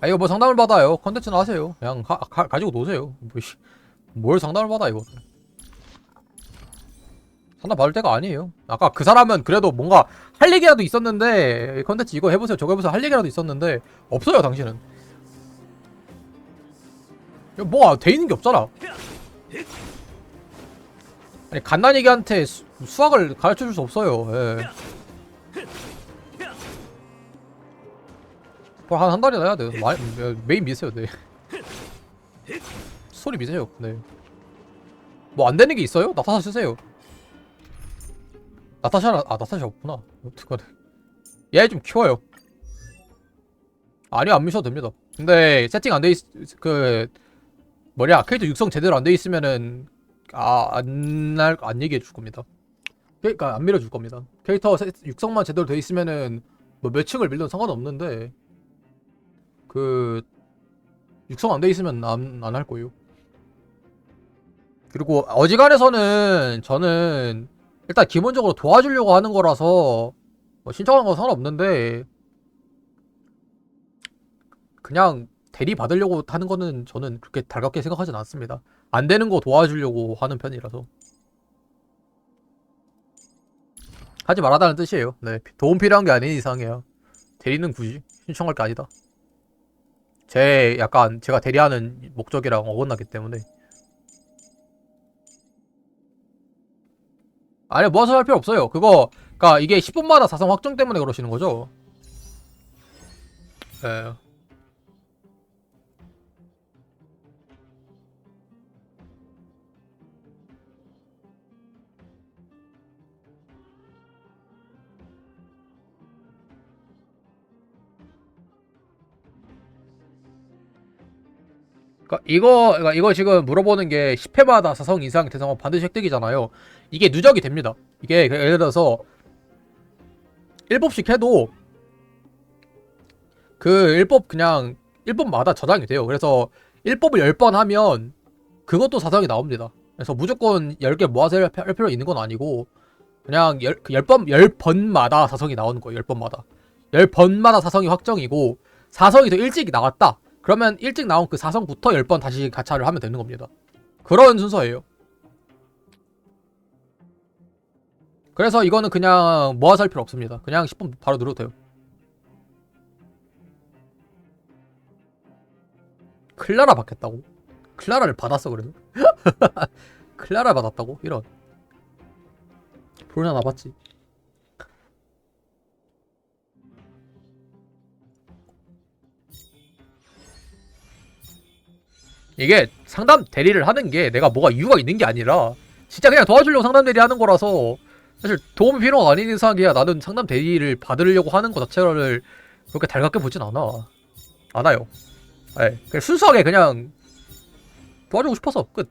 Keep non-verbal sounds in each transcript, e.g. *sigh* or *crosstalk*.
아 이거 뭐 상담을 받아요. 컨텐츠나 하세요. 그냥 가, 가, 가 지고 노세요. 뭐, 씨, 뭘 상담을 받아 이거. 상담 받을 때가 아니에요. 아까 그 사람은 그래도 뭔가 할 얘기라도 있었는데 컨텐츠 이거 해보세요 저거 해보세요 할 얘기라도 있었는데 없어요 당신은. 뭐가 돼 있는 게 없잖아. 아니 갓난이기한테 수, 수학을 가르쳐 줄 수 없어요. 예. 한, 한 달이나 해야 돼요. 마, 메인 미세요, 네. 소리 미세요, 네. 뭐 안 되는 게 있어요? 나타샤 쓰세요. 나타샤, 아, 나타샤 없구나. 어떡하네. 얘좀 키워요. 아니요, 안 미셔도 됩니다. 근데 세팅 안 돼 있, 그, 뭐냐, 캐릭터 육성 제대로 안 돼 있으면은, 아, 안, 날, 안 얘기해 줄 겁니다. 그러니까 안 밀어줄 겁니다. 캐릭터 세- 육성만 제대로 돼 있으면은, 뭐 몇 층을 밀든 상관없는데, 그 육성 안 돼 있으면 안 안 할 거예요. 그리고 어지간해서는 저는 일단 기본적으로 도와주려고 하는 거라서 뭐 신청한 건 상관없는데 그냥 대리 받으려고 하는 거는 저는 그렇게 달갑게 생각하진 않습니다. 안 되는 거 도와주려고 하는 편이라서 하지 말아다는 뜻이에요. 네 도움 필요한 게 아닌 이상이야. 대리는 굳이 신청할 게 아니다. 제 약간 제가 대리하는 목적이랑 어긋나기 때문에. 아니 모아서 할 필요 없어요. 그거 그니까 이게 10분마다 사성 확정 때문에 그러시는 거죠? 예 그러니까 이거 그러니까 이거 지금 물어보는 게 10회마다 사성 이상 대상은 반드시 획득이잖아요. 이게 누적이 됩니다. 이게 그 예를 들어서 1법씩 해도 그 1법 그냥 1법마다 저장이 돼요. 그래서 1법을 10번 하면 그것도 사성이 나옵니다. 그래서 무조건 10개 모아서 할 필요 있는 건 아니고 그냥 10, 그 10번 10번마다 사성이 나오는 거예요. 10번마다. 10번마다 사성이 확정이고 사성이 더 일찍 나왔다. 그러면 일찍 나온 그 사성부터 10번 다시 가차를 하면 되는 겁니다. 그런 순서예요. 그래서 이거는 그냥 모아서 할 필요 없습니다. 그냥 10분 바로 누르도 돼요. 클라라 받겠다고? 클라라를 받았어 그래도? *laughs* 클라라 받았다고? 이런 브루나 나봤지 이게 상담 대리를 하는 게 내가 뭐가 이유가 있는 게 아니라 진짜 그냥 도와주려고 상담 대리 하는 거라서 사실 도움이 필요가 아닌 이상이야 나는 상담 대리를 받으려고 하는 것 자체를 그렇게 달갑게 보진 않아. 않아요. 예 그냥 순수하게 그냥 도와주고 싶어서 끝.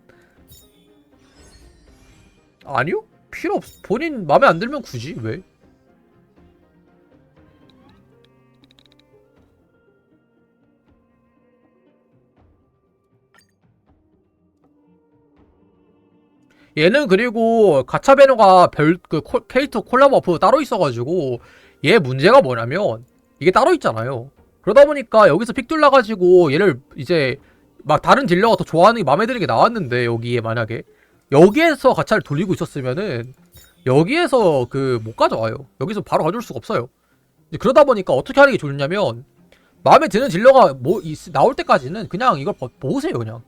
아니요? 필요 없 본인 마음에 안 들면 굳이 왜 얘는 그리고 가차 배너가 별 그 캐릭터 콜라보 어프 따로 있어가지고 얘 문제가 뭐냐면 이게 따로 있잖아요. 그러다 보니까 여기서 픽 둘러가지고 얘를 이제 막 다른 딜러가 더 좋아하는 게 마음에 드는 게 나왔는데 여기에 만약에 여기에서 가차를 돌리고 있었으면은 여기에서 그 못 가져와요. 여기서 바로 가져올 수가 없어요. 그러다 보니까 어떻게 하는 게 좋냐면 마음에 드는 딜러가 뭐 있- 나올 때까지는 그냥 이걸 버- 보세요 그냥.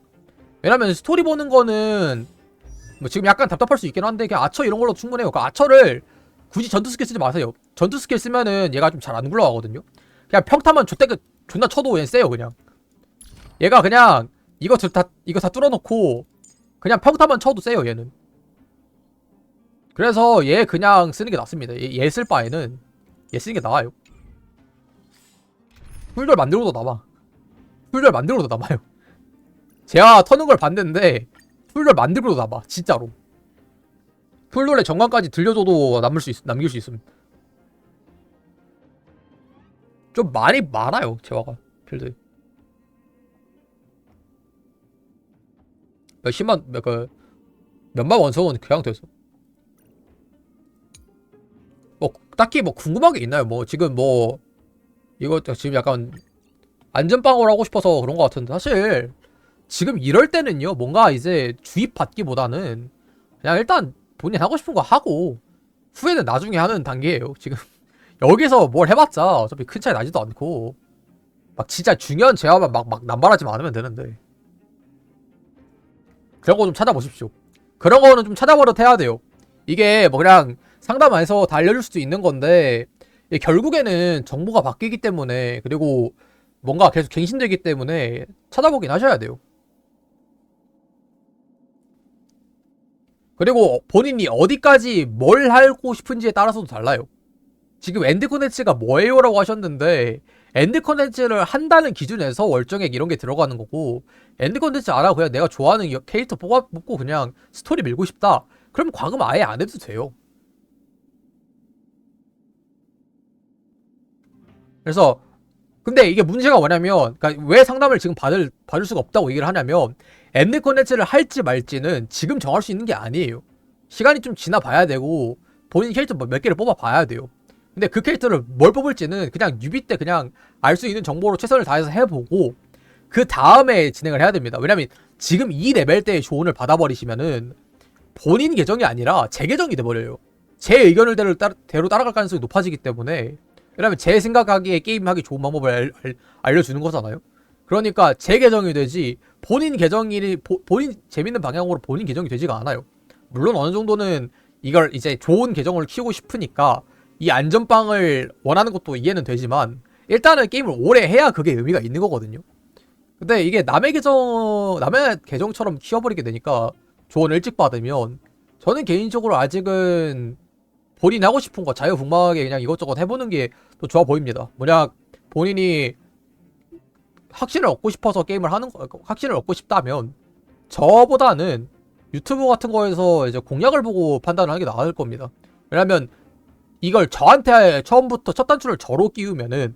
왜냐면 스토리 보는 거는 뭐 지금 약간 답답할 수 있긴 한데 그냥 아처 이런 걸로 충분해요. 그 아처를 굳이 전투 스킬 쓰지 마세요. 전투 스킬 쓰면은 얘가 좀 잘 안 굴러가거든요. 그냥 평타만 좆대 존나 쳐도 얘 세요 그냥. 얘가 그냥 이거 저- 다 이거 다 뚫어놓고 그냥 평타만 쳐도 세요 얘는. 그래서 얘 그냥 쓰는 게 낫습니다. 얘 쓸 바에는 얘 쓰는 게 나아요. 풀돌 만들고도 남아. 풀돌 만들고도 남아요. 제가 터는 걸 봤는데 풀돌 만들고도 남아 진짜로. 풀돌의 정관까지 들려줘도 남을 수 있, 남길 수 있음. 좀 많이 많아요 재화가 필드. 몇십만 몇그 몇만 원석은 그냥 돼서. 뭐 딱히 뭐 궁금한 게 있나요? 뭐 지금 뭐 이거 지금 약간 안전빵으로 하고 싶어서 그런 것 같은데 사실 지금 이럴 때는요 뭔가 이제 주입 받기보다는 그냥 일단 본인 하고 싶은 거 하고 후회는 나중에 하는 단계예요 지금. *laughs* 여기서 뭘 해봤자 어차피 큰 차이 나지도 않고 막 진짜 중요한 제화만 막, 막 남발하지만 않으면 되는데. 그런 거 좀 찾아보십시오. 그런 거는 좀 찾아버릇 해야 돼요. 이게 뭐 그냥 상담 안 해서 다 알려줄 수도 있는 건데 결국에는 정보가 바뀌기 때문에 그리고 뭔가 계속 갱신되기 때문에 찾아보긴 하셔야 돼요. 그리고 본인이 어디까지 뭘 하고 싶은지에 따라서도 달라요. 지금 엔드 콘텐츠가 뭐예요 라고 하셨는데 엔드 콘텐츠를 한다는 기준에서 월정액 이런 게 들어가는 거고 엔드 콘텐츠 알아 그냥 내가 좋아하는 이 캐릭터 뽑아 뽑고 그냥 스토리 밀고 싶다. 그럼 과금 아예 안 해도 돼요. 그래서 근데 이게 문제가 뭐냐면 그러니까 왜 상담을 지금 받을 받을 수가 없다고 얘기를 하냐면 엔드 콘텐츠를 할지 말지는 지금 정할 수 있는 게 아니에요. 시간이 좀 지나 봐야 되고 본인 캐릭터 뭐몇 개를 뽑아 봐야 돼요. 근데 그 캐릭터를 뭘 뽑을지는 그냥 뉴비 때 그냥 알 수 있는 정보로 최선을 다해서 해보고 그 다음에 진행을 해야 됩니다. 왜냐면 지금 이 레벨 때 조언을 받아버리시면은 본인 계정이 아니라 제 계정이 돼버려요. 제 의견을 대로, 따, 대로 따라갈 가능성이 높아지기 때문에 왜냐면 제 생각하기에 게임하기 좋은 방법을 알, 알, 알 려주는 거잖아요. 그러니까 제 계정이 되지 본인 계정이 보- 본인 재밌는 방향으로 본인 계정이 되지가 않아요. 물론 어느 정도는 이걸 이제 좋은 계정을 키우고 싶으니까 이 안전빵을 원하는 것도 이해는 되지만 일단은 게임을 오래 해야 그게 의미가 있는 거거든요. 근데 이게 남의 계정 남의 계정처럼 키워버리게 되니까 조언을 일찍 받으면 저는 개인적으로 아직은 본인 하고 싶은 거 자유분방하게 그냥 이것저것 해보는 게더 좋아 보입니다. 뭐냐 본인이 확신을 얻고 싶어서 게임을 하는 거 확신을 얻고 싶다면 저보다는 유튜브 같은 거에서 이제 공략을 보고 판단을 하는 게 나을 겁니다. 왜냐면 이걸 저한테 처음부터 첫 단추를 저로 끼우면은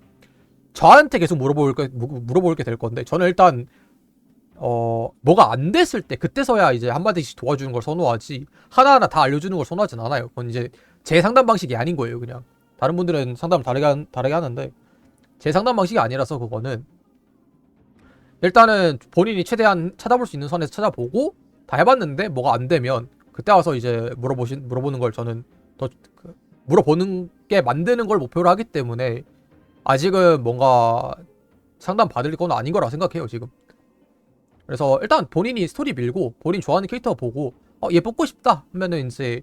저한테 계속 물어볼 게 물어볼 게 될 건데 저는 일단 어 뭐가 안 됐을 때 그때서야 이제 한 마디씩 도와주는 걸 선호하지 하나하나 다 알려주는 걸 선호하진 않아요. 그건 이제 제 상담 방식이 아닌 거예요, 그냥. 다른 분들은 상담을 다르게, 한- 다르게 하는데 제 상담 방식이 아니라서 그거는 일단은 본인이 최대한 찾아볼 수 있는 선에서 찾아보고 다 해봤는데 뭐가 안 되면 그때 와서 이제 물어보신 물어보는 걸 저는 더 그, 물어보는 게 만드는 걸 목표로 하기 때문에 아직은 뭔가 상담 받을 건 아닌 거라 생각해요 지금. 그래서 일단 본인이 스토리 밀고 본인 좋아하는 캐릭터 보고 어 얘 뽑고 싶다 하면은 이제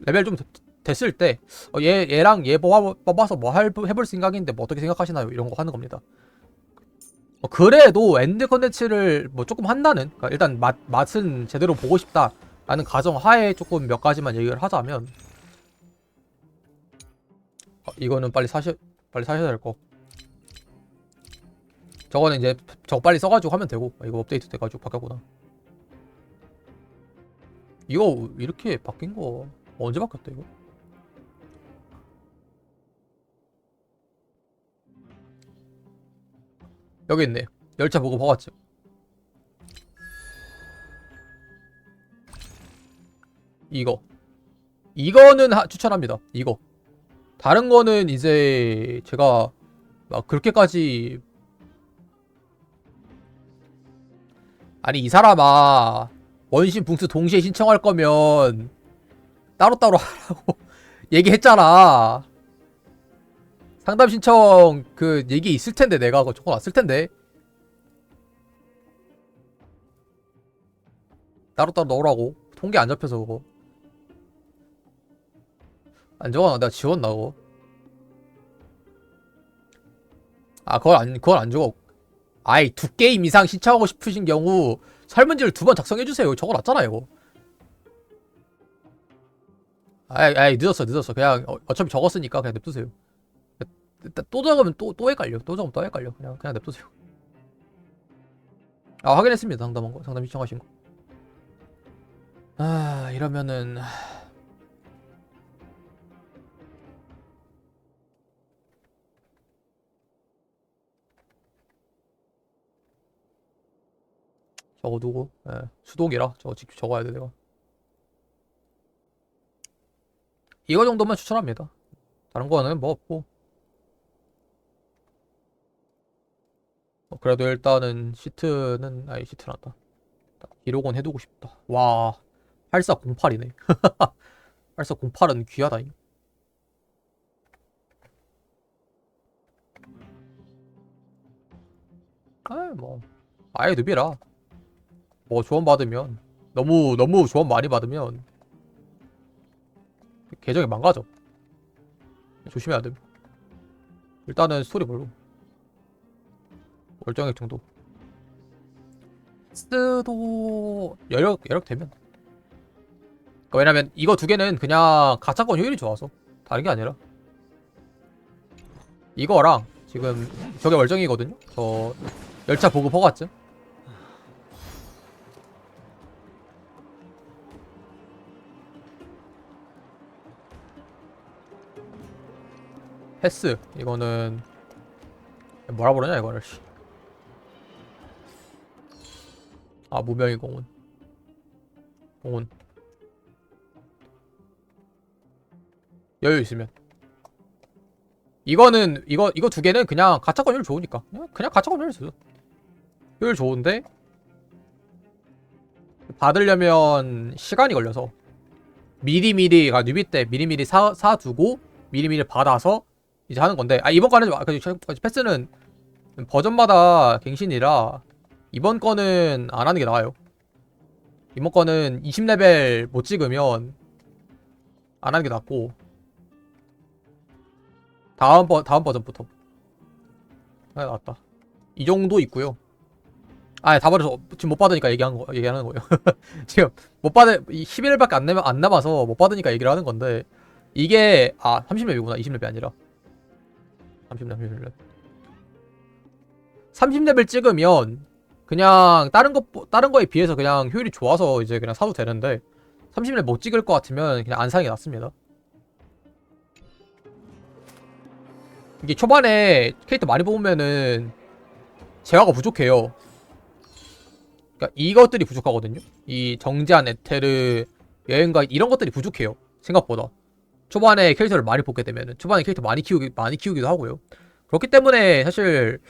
레벨 좀 됐을 때 어, 얘, 얘랑 얘 뽑아, 뽑아서 뭐 할, 해볼 생각인데 뭐 어떻게 생각하시나요? 이런 거 하는 겁니다. 어, 그래도 엔드 컨텐츠를 뭐 조금 한다는 그러니까 일단 맛, 맛은 제대로 보고 싶다라는 가정 하에 조금 몇 가지만 얘기를 하자면 어, 이거는 빨리 사셔 빨리 사셔야 될 거. 저거는 이제 저거 빨리 써가지고 하면 되고 아, 이거 업데이트 돼가지고 바뀌었구나. 이거 이렇게 바뀐 거 언제 바뀌었다 이거? 여기 있네. 열차 보고 봐봤죠. 이거. 이거는 하- 추천합니다. 이거. 다른 거는 이제 제가 막 그렇게까지 아니 이 사람아 원신 붕스 동시에 신청할 거면 따로따로 *laughs* 하라고 얘기했잖아. 상담 신청 그 얘기 있을 텐데 내가 그거 적어놨을 텐데. 따로따로 넣으라고. 통계 안 잡혀서 그거. 안 적어놔. 내가 지웠나 그거? 아 그걸 안 그걸 안 적어. 아이 두 게임 이상 신청하고 싶으신 경우 설문지를 두 번 작성해주세요. 적어놨잖아 이거. 아이 아이 늦었어 늦었어. 그냥 어, 어차피 적었으니까 그냥 냅두세요 또 적으면 또, 또 헷갈려. 또 적으면 또 헷갈려. 그냥, 그냥 냅두세요. 아, 확인했습니다. 상담한 거. 상담 신청하신 거. 아, 이러면은. 저거 누구? 예, 수동이라. 저거 직접 적어야 돼, 내가. 이거 정도만 추천합니다. 다른 거는 뭐 없고. 어, 그래도 일단은 시트는 아니 시트란다. 기록은 해두고 싶다. 와 8408이네. 8408은 *laughs* 귀하다 잉. 아이 뭐 아예 늪이라 뭐 조언 받으면 너무 너무 조언 많이 받으면 계정이 망가져. 조심해야 돼. 일단은 스토리 볼로 월정액 정도. 스도 여력 여력 되면. 그러니까 왜냐면 이거 두 개는 그냥 가차권 효율이 좋아서 다른 게 아니라 이거랑 지금 저게 월정이거든요. 저 열차 보급 허가증. 패스 이거는 뭐라 그러냐 이거를 아 무명의 공원. 공원. 여유 있으면. 이거는 이거 이거 두 개는 그냥 가차권 효율 좋으니까. 그냥, 그냥 가차권 효율 쓰죠 효율 좋은데? 받으려면 시간이 걸려서. 미리미리가 뉴비 때 미리미리 사, 사두고 미리미리 받아서 이제 하는 건데. 아 이번 거는 그 패스는 버전마다 갱신이라 이번 거는 안 하는 게 나아요. 이번 거는 20레벨 못 찍으면 안 하는 게 낫고 다음 버 다음 버전부터 아 낫다. 이 정도 있고요. 아 다 버려서 지금 못 받으니까 얘기한 거 얘기하는 거예요. *laughs* 지금 못 받을 11일밖에 안 남아 안 남아서 못 받으니까 얘기를 하는 건데 이게 아 30렙이구나 20렙이 아니라 30렙 30렙 30렙을 찍으면 그냥 다른 거 다른 거에 비해서 그냥 효율이 좋아서 이제 그냥 사도 되는데 30렙 못 찍을 것 같으면 그냥 안 사는 게 낫습니다. 이게 초반에 캐릭터 많이 뽑으면은 재화가 부족해요. 그러니까 이것들이 부족하거든요. 이 정제한 에테르 여행가 이런 것들이 부족해요. 생각보다. 초반에 캐릭터를 많이 뽑게 되면은 초반에 캐릭터 많이 키우기 많이 키우기도 하고요. 그렇기 때문에 사실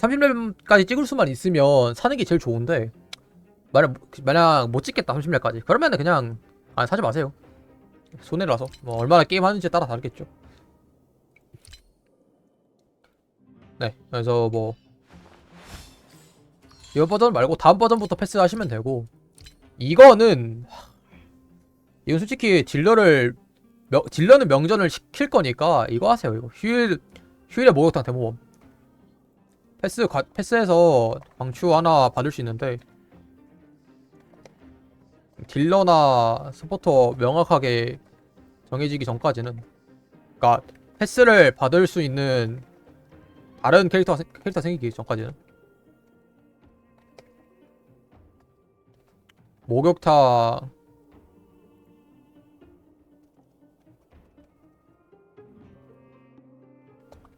30렙까지 찍을 수만 있으면 사는 게 제일 좋은데 만약 만약 못 찍겠다 30렙까지 그러면은 그냥 아 사지 마세요. 손해라서 뭐 얼마나 게임 하는지에 따라 다르겠죠. 네, 그래서 뭐 이번 버전 말고 다음 버전부터 패스하시면 되고 이거는 이건 솔직히 딜러를 명, 딜러는 명전을 시킬 거니까 이거 하세요 이거 휴일 휴일에 목욕탕 대모험 패스 가, 패스해서 광추 하나 받을 수 있는데 딜러나 스포터 명확하게 정해지기 전까지는 그러니까 패스를 받을 수 있는 다른 캐릭터 캐릭터 생기기 전까지는. 목욕탕.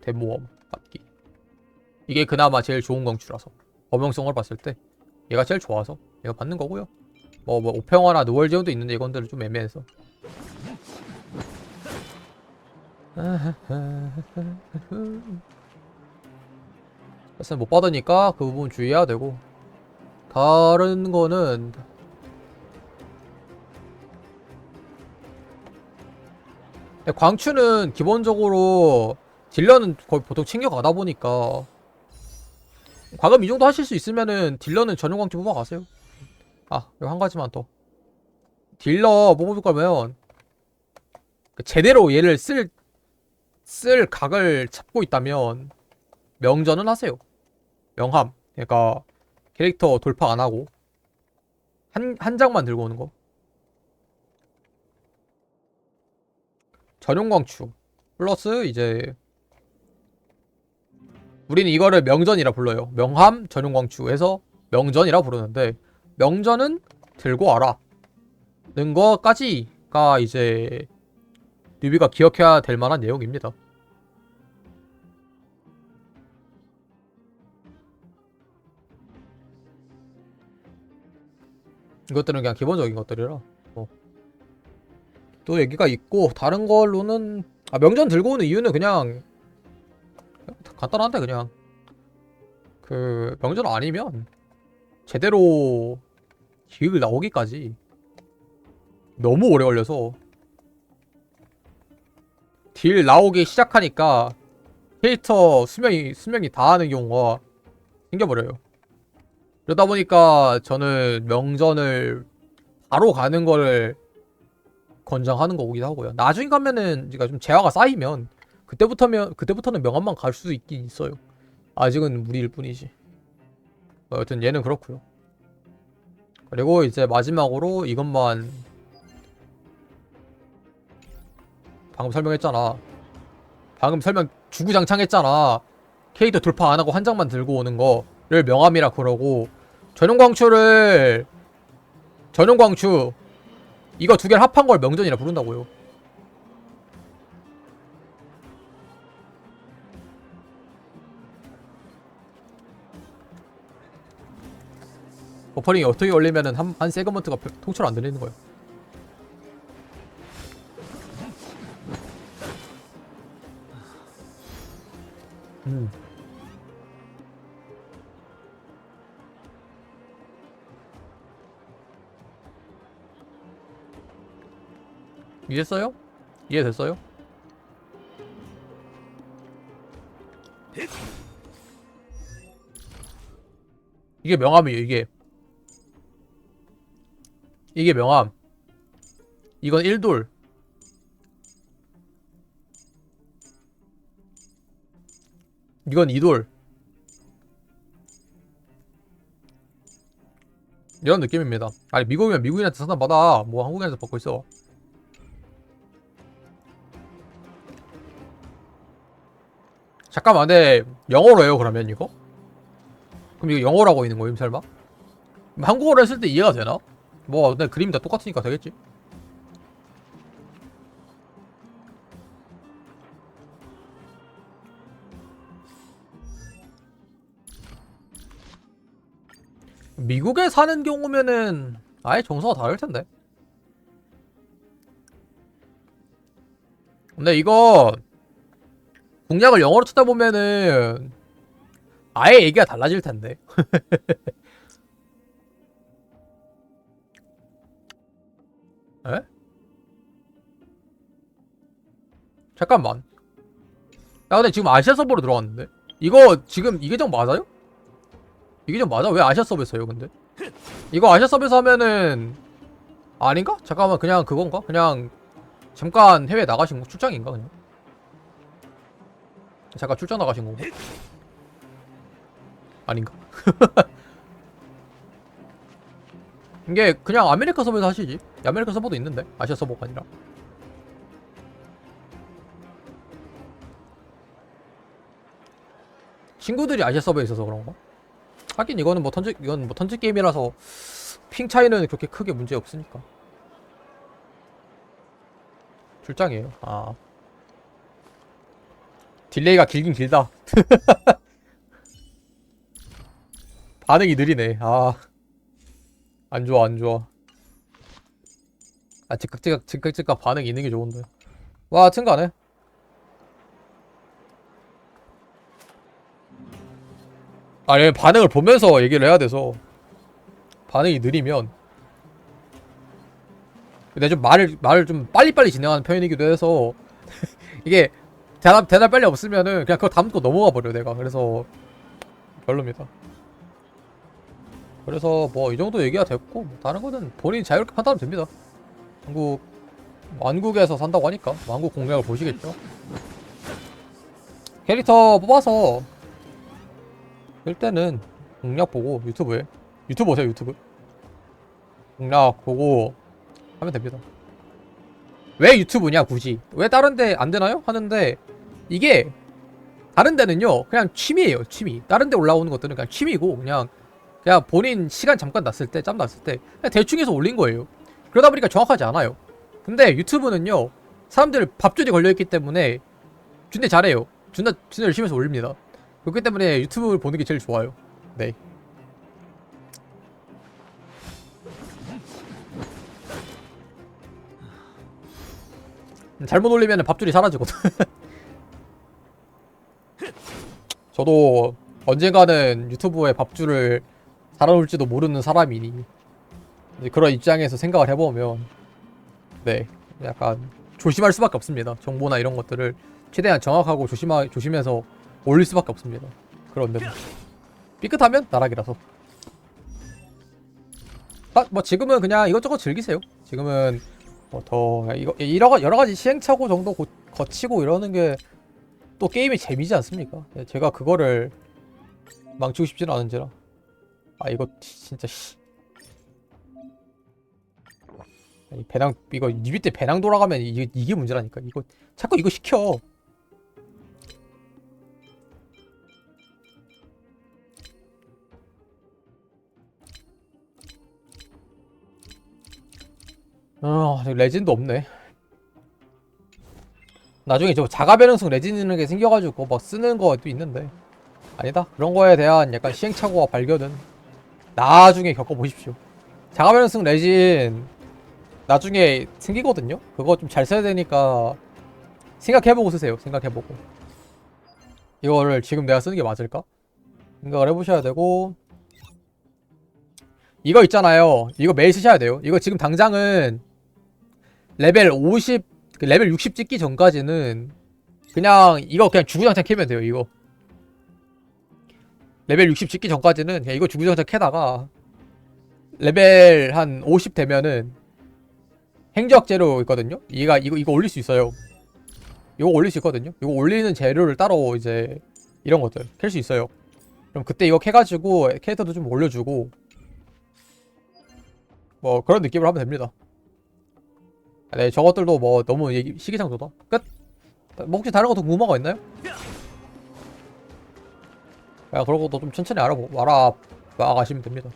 대모험 이게 그나마 제일 좋은 광추라서. 범용성을 봤을 때 얘가 제일 좋아서 얘가 받는 거고요. 뭐, 뭐 오평화나 노월제온도 있는데 이건들은 좀 애매해서. *laughs* 그래서 못 받으니까 그 부분 주의해야 되고. 다른 거는 광추는 기본적으로 딜러는 거의 보통 챙겨가다 보니까 과금 이 정도 하실 수 있으면은 딜러는 전용 광추 뽑아가세요. 아 이거 한 가지만 더. 딜러 뽑을 거면 그 제대로 얘를 쓸 쓸 각을 잡고 있다면 명전은 하세요. 명함. 그러니까 캐릭터 돌파 안 하고 한, 한 장만 들고 오는 거. 전용 광추 플러스 이제 우리는 이거를 명전이라 불러요. 명함 전용 광추에서 명전이라 부르는데 명전은 들고 와라. 는 거까지가 이제 뉴비가 기억해야 될 만한 내용입니다. 이것들은 그냥 기본적인 것들이라. 뭐. 또 얘기가 있고 다른 걸로는 아 명전 들고 오는 이유는 그냥 간단한데 그냥 그 명절 아니면 제대로 기획을 나오기까지 너무 오래 걸려서 딜 나오기 시작하니까 캐릭터 수명이 수명이 다하는 경우가 생겨버려요. 그러다 보니까 저는 명전을 바로 가는 거를 권장하는 거기도 하고요. 나중에 가면은 그러니까 좀 재화가 쌓이면 그때부터면 그때부터는 명함만 갈 수도 있긴 있어요. 아직은 무리일 뿐이지. 어, 여튼 얘는 그렇고요. 그리고 이제 마지막으로 이것만 방금 설명했잖아. 방금 설명 주구장창했잖아. 캐릭터 돌파 안 하고 한 장만 들고 오는 거를 명함이라 그러고 전용 광추를 전용 광추 이거 두 개를 합한 걸 명전이라 부른다고요. 버퍼링이 어떻게 걸리면은 한, 한 세그먼트가 별- 통째로 안 들리는 거예요. 음. 이해했어요? 이해됐어요? 이게 명함이에요, 이게. 이게 명함. 이건 1돌. 이건 2돌. 이런 느낌입니다. 아니, 미국이면 미국인한테 상담받아. 뭐 한국인한테 받고 있어. 잠깐만, 근데 영어로 해요, 그러면 이거? 그럼 이거 영어로 하고 있는 거임, 설마? 한국어로 했을 때 이해가 되나? 뭐, 근데 그림이 다 똑같으니까 되겠지? 미국에 사는 경우면은 아예 정서가 다를 텐데. 근데 이거 공략을 영어로 찾다 보면은 아예 얘기가 달라질 텐데. *laughs* 에? 잠깐만. 야 근데 지금 아시아 서버로 들어왔는데? 이거 지금 이 계정 맞아요? 이 계정 맞아? 왜 아시아 서버에서 해요 근데? 이거 아시아 서버에서 하면은 아닌가? 잠깐만 그냥 그건가? 그냥 잠깐 해외 나가신 거 출장인가 그냥? 잠깐 출장 나가신 건가? 아닌가? *laughs* 이게 그냥 아메리카 서버에서 하시지 아메리카 서버도 있는데? 아시아 서버가 아니라? 친구들이 아시아 서버에 있어서 그런가? 하긴 이거는 뭐 턴지 이건 뭐 턴지 게임이라서 핑 차이는 그렇게 크게 문제 없으니까. 출장이에요. 아. 딜레이가 길긴 길다. *laughs* 반응이 느리네. 아. 안 좋아 안 좋아 아 즉각즉각 즉각즉각 반응 있는 게 좋은데. 와 튼가네. 아니 반응을 보면서 얘기를 해야 돼서. 반응이 느리면. 근데 좀 말을 말을 좀 빨리빨리 진행하는 편이기도 해서. *laughs* 이게 대답 대답 빨리 없으면은 그냥 그거 거 넘어가 버려 내가. 그래서 별로입니다. 그래서 뭐 이 정도 얘기가 됐고 뭐 다른 거는 본인이 자유롭게 판단하면 됩니다. 한국 완국에서 산다고 하니까 완국 공략을 보시겠죠. 캐릭터 뽑아서 일 때는 공략 보고 유튜브에 유튜브 보세요 유튜브 공략 보고 하면 됩니다. 왜 유튜브냐 굳이 왜 다른 데 안 되나요? 하는데 이게 다른 데는요 그냥 취미예요 취미 다른 데 올라오는 것들은 그냥 취미고 그냥 그냥 본인 시간 잠깐 났을 때 짬 났을 때 대충 해서 올린 거예요 그러다 보니까 정확하지 않아요. 근데 유튜브는요 사람들 밥줄이 걸려있기 때문에 준대 잘해요. 준대 준대 열심히 해서 올립니다. 그렇기 때문에 유튜브를 보는 게 제일 좋아요. 네. 잘못 올리면 밥줄이 사라지거든. *laughs* 저도 언젠가는 유튜브에 밥줄을 달아올지도 모르는 사람이니 이제 그런 입장에서 생각을 해보면 네 약간 조심할 수밖에 없습니다. 정보나 이런 것들을 최대한 정확하고 조심하 조심해서 올릴 수밖에 없습니다. 그런데 뭐 삐끗하면 나락이라서. 아, 뭐 지금은 그냥 이것저것 즐기세요. 지금은 뭐더 이거 여러 가지 시행착오 정도 고, 거치고 이러는 게 또 게임의 재미지 않습니까? 네, 제가 그거를 망치고 싶지는 않은지라. 아 이거 진짜 씨. 아니 배낭 이거 리뷰 때 배낭 돌아가면 이게 이게 문제라니까. 이거 자꾸 이거 시켜. 아, 레진도 없네. 나중에 저 자가 변형성 레진 있는 게 생겨가지고 막 쓰는 것도 있는데 아니다. 그런 거에 대한 약간 시행착오와 발견은 나중에 겪어보십시오. 자가 변형성 레진 나중에 생기거든요. 그거 좀 잘 써야 되니까 생각해보고 쓰세요. 생각해보고 이거를 지금 내가 쓰는 게 맞을까? 생각을 해보셔야 되고 이거 있잖아요. 이거 매일 쓰셔야 돼요. 이거 지금 당장은 레벨 50, 그 레벨 60 찍기 전까지는 그냥 이거 그냥 주구장창 캐면 돼요. 이거 레벨 60 찍기 전까지는 그냥 이거 주구장창 캐다가 레벨 한 50 되면은 행적 재료 있거든요. 얘가 이거 이거 올릴 수 있어요. 이거 올릴 수 있거든요. 이거 올리는 재료를 따로 이제 이런 것들 캘 수 있어요. 그럼 그때 이거 캐가지고 캐릭터도 좀 올려주고 뭐 그런 느낌으로 하면 됩니다. 네, 저것들도 뭐 너무 얘기, 시기상조다. 끝. 뭐 혹시 다른 것도 궁금한 거 있나요? 야, 그런 것도 좀 천천히 알아보, 알아봐 가시면 됩니다.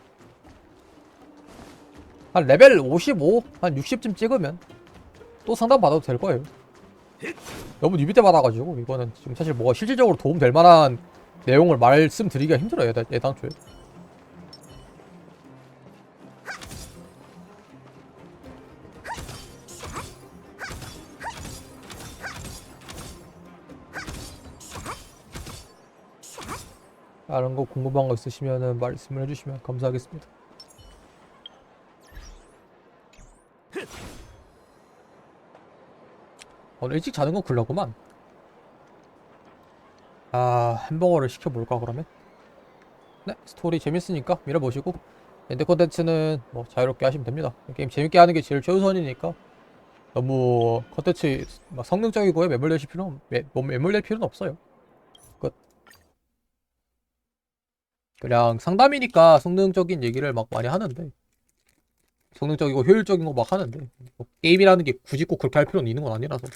한 레벨 55, 한 60쯤 찍으면 또 상담 받아도 될 거예요. 너무 뉴비 때 받아가지고 이거는 지금 사실 뭐가 실질적으로 도움 될 만한 내용을 말씀드리기가 힘들어요, 애당초에. 다른 거 궁금한 거 있으시면 말씀을 해주시면 감사하겠습니다. 오늘 일찍 자는 건 굴러구만. 아, 햄버거를 시켜볼까, 그러면? 네, 스토리 재밌으니까 밀어보시고, 엔드 컨텐츠는 뭐 자유롭게 하시면 됩니다. 게임 재밌게 하는 게 제일 최우선이니까, 너무 컨텐츠 막 성능적이고요, 매몰되실 필요는, 매, 뭐 매몰될 필요는 없어요. 끝. 그냥 상담이니까 성능적인 얘기를 막 많이 하는데, 성능적이고 효율적인 거 막 하는데, 뭐 게임이라는 게 굳이 꼭 그렇게 할 필요는 있는 건 아니라서.